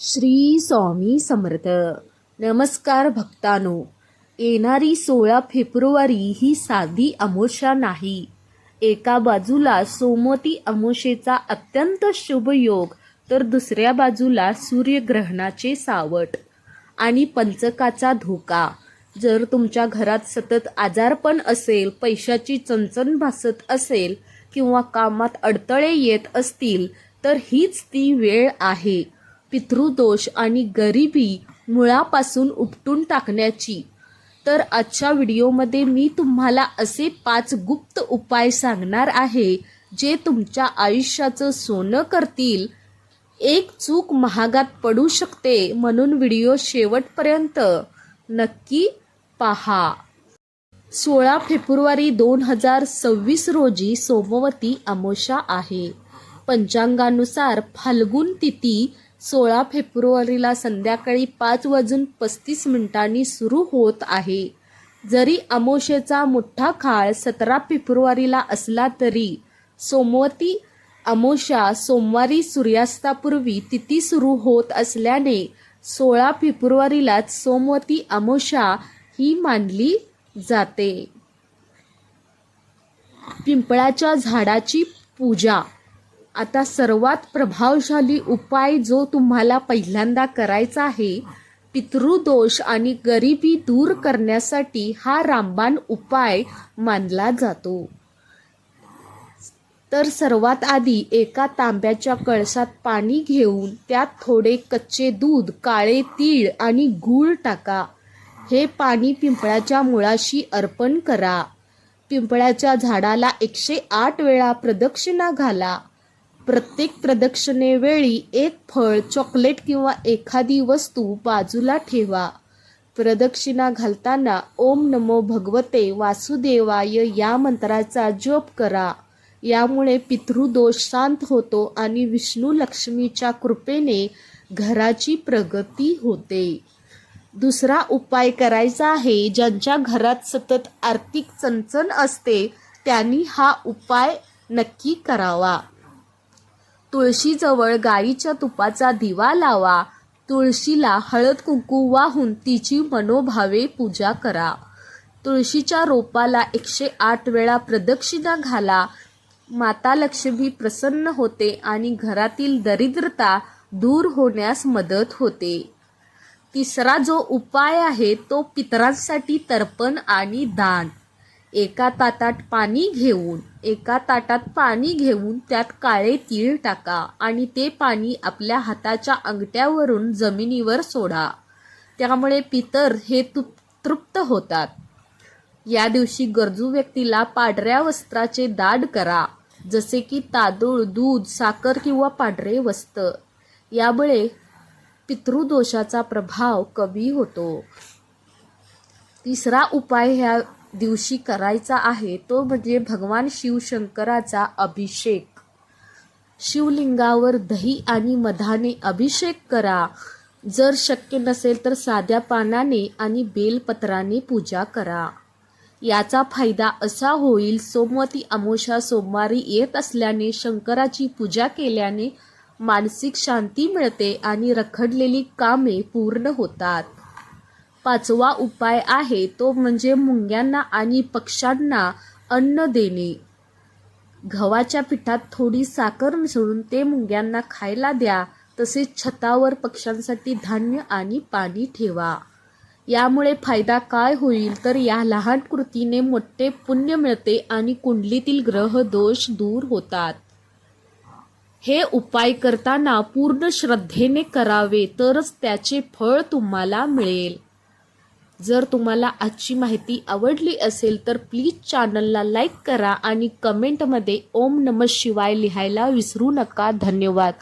श्री स्वामी समर्थ. नमस्कार भक्तानो. येणारी सोळा फेब्रुवारी ही साधी अमोशा नाही. एका बाजूला सोमती अमोशेचा अत्यंत शुभ योग तर दुसऱ्या बाजूला सूर्यग्रहणाचे सावट आणि पंचकाचा धोका. जर तुमच्या घरात सतत आजारपण असेल पैशाची चणचण भासत असेल किंवा कामात अडथळे येत असतील तर हीच ती वेळ आहे. पितृदोष आणि गरिबी मुळापासून उपटून टाकण्याची. तर आजच्या व्हिडिओमध्ये मी तुम्हाला असे पाच गुप्त उपाय सांगणार आहे जे तुमच्या आयुष्याचं सोनं करतील. एक चूक महागात पडू शकते म्हणून व्हिडिओ शेवटपर्यंत नक्की पहा. सोळा फेब्रुवारी दोन हजार सव्वीस रोजी सोमवती अमोशा आहे. पंचांगानुसार फाल्गुन तिथी सोळा फेब्रुवारीला संध्याकाळी पाच वाजून पस्तीस मिनिटांनी सुरू होत आहे. जरी अमोशेचा मोठा काळ सतरा फेब्रुवारीला असला तरी सोमवती अमोशा सोमवारी सूर्यास्तापूर्वी तिथी सुरू होत असल्याने सोळा फेब्रुवारीलाच सोमवती अमोशा ही मानली जाते. पिंपळाच्या झाडाची पूजा आता सर्वात प्रभावशाली उपाय जो तुम्हाला पहिल्यांदा करायचा आहे पितृदोष आणि गरिबी दूर करण्यासाठी हा रामबाण उपाय मानला जातो. तर सर्वात आधी एका तांब्याच्या कळसात पाणी घेऊन त्यात थोडे कच्चे दूध काळे तीळ आणि गूळ टाका. हे पाणी पिंपळाच्या मुळाशी अर्पण करा. पिंपळाच्या झाडाला एकशे आठ वेळा प्रदक्षिणा घाला. प्रत्येक प्रदक्षिणेवेळी एक फळ चॉकलेट किंवा एखादी वस्तू बाजूला ठेवा. प्रदक्षिणा घालताना ओम नमो भगवते वासुदेवाय या मंत्राचा जप करा. यामुळे पितृदोष शांत होतो आणि विष्णू लक्ष्मीच्या कृपेने घराची प्रगती होते. दुसरा उपाय करायचा आहे ज्यांच्या घरात सतत आर्थिक चणचण असते त्यांनी हा उपाय नक्की करावा. तुळशीजवळ गाईच्या तुपाचा दिवा लावा तुळशीला हळद कुंकू वाहून तिची मनोभावे पूजा करा. तुळशीच्या रोपाला एकशे आठ वेळा प्रदक्षिणा घाला. माता लक्ष्मी प्रसन्न होते आणि घरातील दरिद्रता दूर होण्यास मदत होते. तिसरा जो उपाय आहे तो पितरांसाठी तर्पण आणि दान. एका ताटात पाणी घेऊन एका ताटात पाणी घेऊन त्यात काळे तीळ टाका आणि ते पाणी आपल्या हाताच्या अंगठ्यावरून जमिनीवर सोडा. त्यामुळे पितर हे तु तृप्त होतात. या दिवशी गरजू व्यक्तीला पांढऱ्या वस्त्राचे दाड करा जसे की तांदूळ दूध साखर किंवा पांढरे वस्त्र. यामुळे पितृदोषाचा प्रभाव कमी होतो. तिसरा उपाय ह्या दिवशी करायचा आहे तो म्हणजे भगवान शिवशंकराचा अभिषेक. शिवलिंगावर दही आणि मधाने अभिषेक करा. जर शक्य नसेल तर साध्या पानाने आणि बेलपत्राने पूजा करा. याचा फायदा असा होईल सोमवती अमोशा सोमवारी येत असल्याने शंकराची पूजा केल्याने मानसिक शांती मिळते आणि रखडलेली कामे पूर्ण होतात. पाचवा उपाय आहे तो म्हणजे मुंग्यांना आणि पक्ष्यांना अन्न देणे. गव्हाच्या पिठात थोडी साखर मिसळून ते मुंग्यांना खायला द्या. तसेच छतावर पक्ष्यांसाठी धान्य आणि पाणी ठेवा. यामुळे फायदा काय होईल? तर या लहान कृतीने मोठे पुण्य मिळते आणि कुंडलीतील ग्रह दोष दूर होतात. हे उपाय करताना पूर्ण श्रद्धेने करावे तरच त्याचे फळ तुम्हाला मिळेल. जर तुम्हाला आजची माहिती आवडली असेल तर प्लीज चॅनलला लाईक करा आणि कमेंटमध्ये ओम नमः शिवाय लिहायला विसरू नका. धन्यवाद.